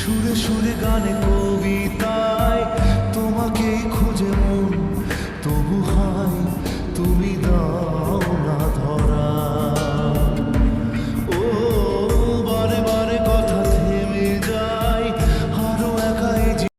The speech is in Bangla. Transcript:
সুরে সুরে গানে